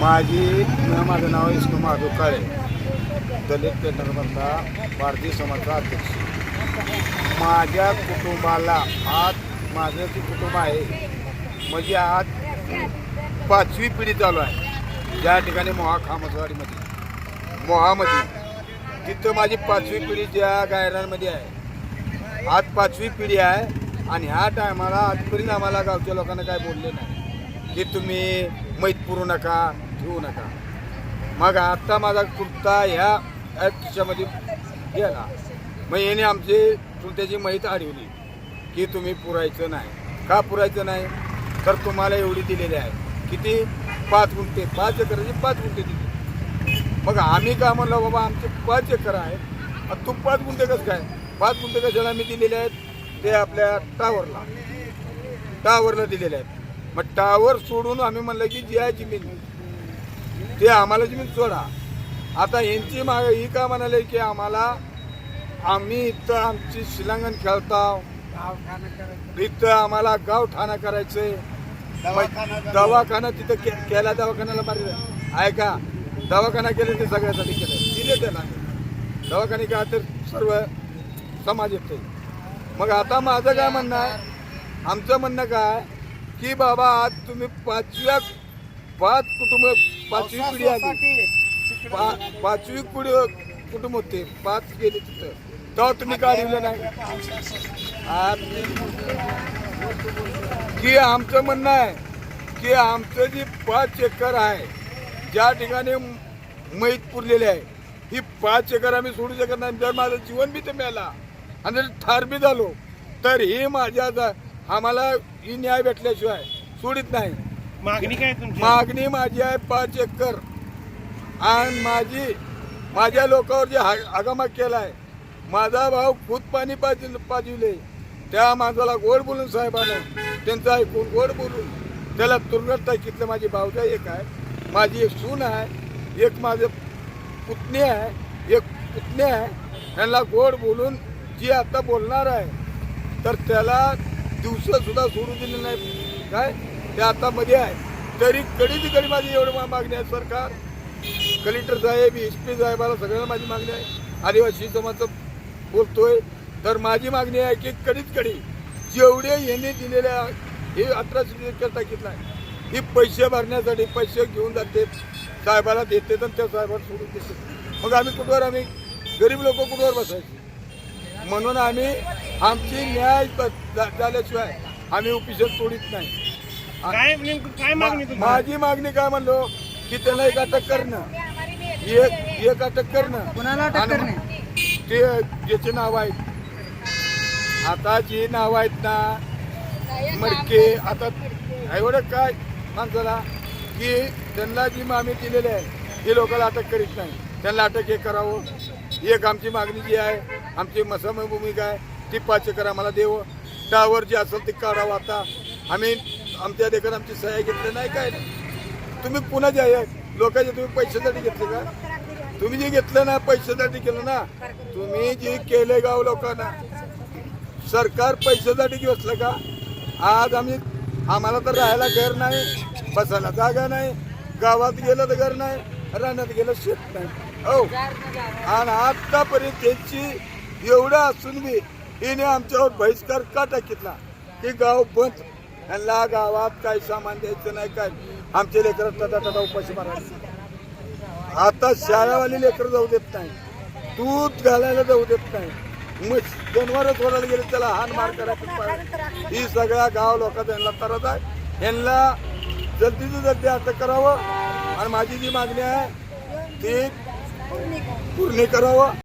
माझी माझं नाव विष्णू माधव काळे. दलित पेटरमधला भारतीय समाजचा अध्यक्ष. माझ्या कुटुंबाला आज माझं जे कुटुंब आहे म्हणजे आज पाचवी पिढी चालू आहे. ज्या ठिकाणी मोहा खामसवाडीमध्ये मोहामध्ये तिथं माझी पाचवी पिढी ज्या गायरांमध्ये आहे. आज पाचवी पिढी आहे आणि ह्या टायमाला आजपर्यंत आम्हाला गावच्या लोकांना काय बोलले नाही. की तुम्ही मैत पुरू नका. ठेवू नका. मग आत्ता माझा कुर्ता ह्या याच्यामध्ये गेला. मग याने आमची चुलत्याची माहीत अडवली की तुम्ही पुरायचं नाही. का पुरायचं नाही? तर तुम्हाला एवढी दिलेली आहे. किती? पाच गुंठे. पाच एकराची पाच गुंठे दिली. मग आम्ही का म्हणलं बाबा आमचे पाच एकर आहेत. आणि तू पाच गुंठे कसं काय? पाच गुंठे कशाला आम्ही दिलेले आहेत? ते आपल्या टावरला टावरला दिलेले आहेत. मग टावर सोडून आम्ही म्हणलं की जी आहे जमीन. ते आम्हाला जमीन सोडा. आता यांची माग ही का म्हणाले की आम्हाला आम्ही इथं आमची शिलांगण खेळताव. इथं आम्हाला गाव ठाणा करायचंय मग दवाखाना तिथं केला दवाखान्याला मारलं आहे का दवाखाना केलं ते सगळ्यासाठी केलं. दिले त्याला. दवाखाने का तर सर्व समाज येते मग आता माझं काय म्हणणं आहे? आमचं म्हणणं काय? की बाबा आज तुम्ही पाचव्या पाच कुटुंब पाचवी पिढी आली. पा पाचवी कुडी कुटुंब होते. पाच गेले तिथं. तेव्हा तुम्ही का दिलं नाही. आत- की आमचं म्हणणं आहे की आमचं जी पाच एकर आहे ज्या ठिकाणी मैत पुरलेले आहे ही पाच एकर आम्ही सोडू शकत नाही. जर माझं जीवन बी ते मिळाला आणि जर ठार बी झालो तर ही माझ्या जा- आम्हाला ही न्याय भेटल्याशिवाय सोडित नाही. मागणी काय तुमची? मागणी माझी आहे पाच एकर. आणि माझी माझ्या लोकांवर जे आगमक आगमक आहे माझा भाऊ खूप पाणी पाजल पाजविले. त्या माणसाला गोड बोलून साहेबानं त्यांचं ऐकून गोड बोलून त्याला तुरुंगात टाकीतलं माझी भावजा एक आहे माझी एक सून आहे एक माझं पुतणी आहे एक पुतणी आहे. त्यांना गोड बोलून जी आता बोलणार आहे तर त्याला दिवसंसुद्धा सोडू दिले नाही. काय? ते आता मध्ये आहे. तरी कडी कडी माझी एवढं मागणी आहे सरकार. कलेक्टर साहेब एस पी साहेबाला सगळ्यांना माझी मागणी आहे. आदिवासी समाजाचं बोलतोय. तर माझी मागणी आहे की कडीत कडी जेवढे यांनी दिलेल्या आहे, हे अठराशे टाकीतला आहे ही पैसे भरण्यासाठी पैसे घेऊन जाते. साहेबाला देते तर त्या साहेबाला सोडून देते. मग आम्ही कुठवर आम्ही? गरीब लोक कुठवर बसायचे? म्हणून आम्ही आमची न्याय झाल्याशिवाय आम्ही उपिशन सोडित नाही. काय नेमकं काय मागणी तुमची? माझी मागणी काय म्हणलो? की त्याला एक अटक करणं. एक एक अटक करणं. कुणाला अटक आणि करणे? ते ज्याचे नाव आहेत. आता जी नाव आहेत ना मडके आता एवढं काय माणसाला की त्यांना जी मागणी दिलेली आहे ती लोकांना अटक करीत नाही. त्यांना अटक हे करावं. एक आमची मागणी जी आहे आमची मसम भूमिका आहे ती पाच एकर आम्हाला देवं. टावर जे असेल ते काढावं आता. आम्ही आमच्या देखील आमची सह्या घेतली नाही काय नाही. तुम्ही जे आहे लोकांचे तुम्ही पैशासाठी घेतले का? तुम्ही जे घेतलं ना पैशासाठी केलं ना तुम्ही जे केले गाव लोकांना सरकार पैशासाठी घेतलं का? आज आम्ही आम्हाला तर राहायला घर नाही बसायला जागा नाही गावात गेलं तर घर नाही रानात गेलं शेत नाही. हो. आणि आतापर्यंत त्यांची एवढं असून बी हिने आमच्यावर बहिष्कार का टाकितला? की गाव बंद. ह्यांना गावात काही सामान द्यायचं नाही काय? आमचे लेकर तटा उपाशी मारायचे आता शाळावाली लेकर जाऊ देत नाही. दूध घालायला जाऊ देत नाही. मग जनावर सोडायला गेले त्याला हान मार करायचं पाहिजे. ही सगळ्या गाव लोकांचा यांना तरत आहे. यांना जल्दीची जल्दी अटक करावं. आणि माझी जी मागणी आहे ती पूर्ण करावं.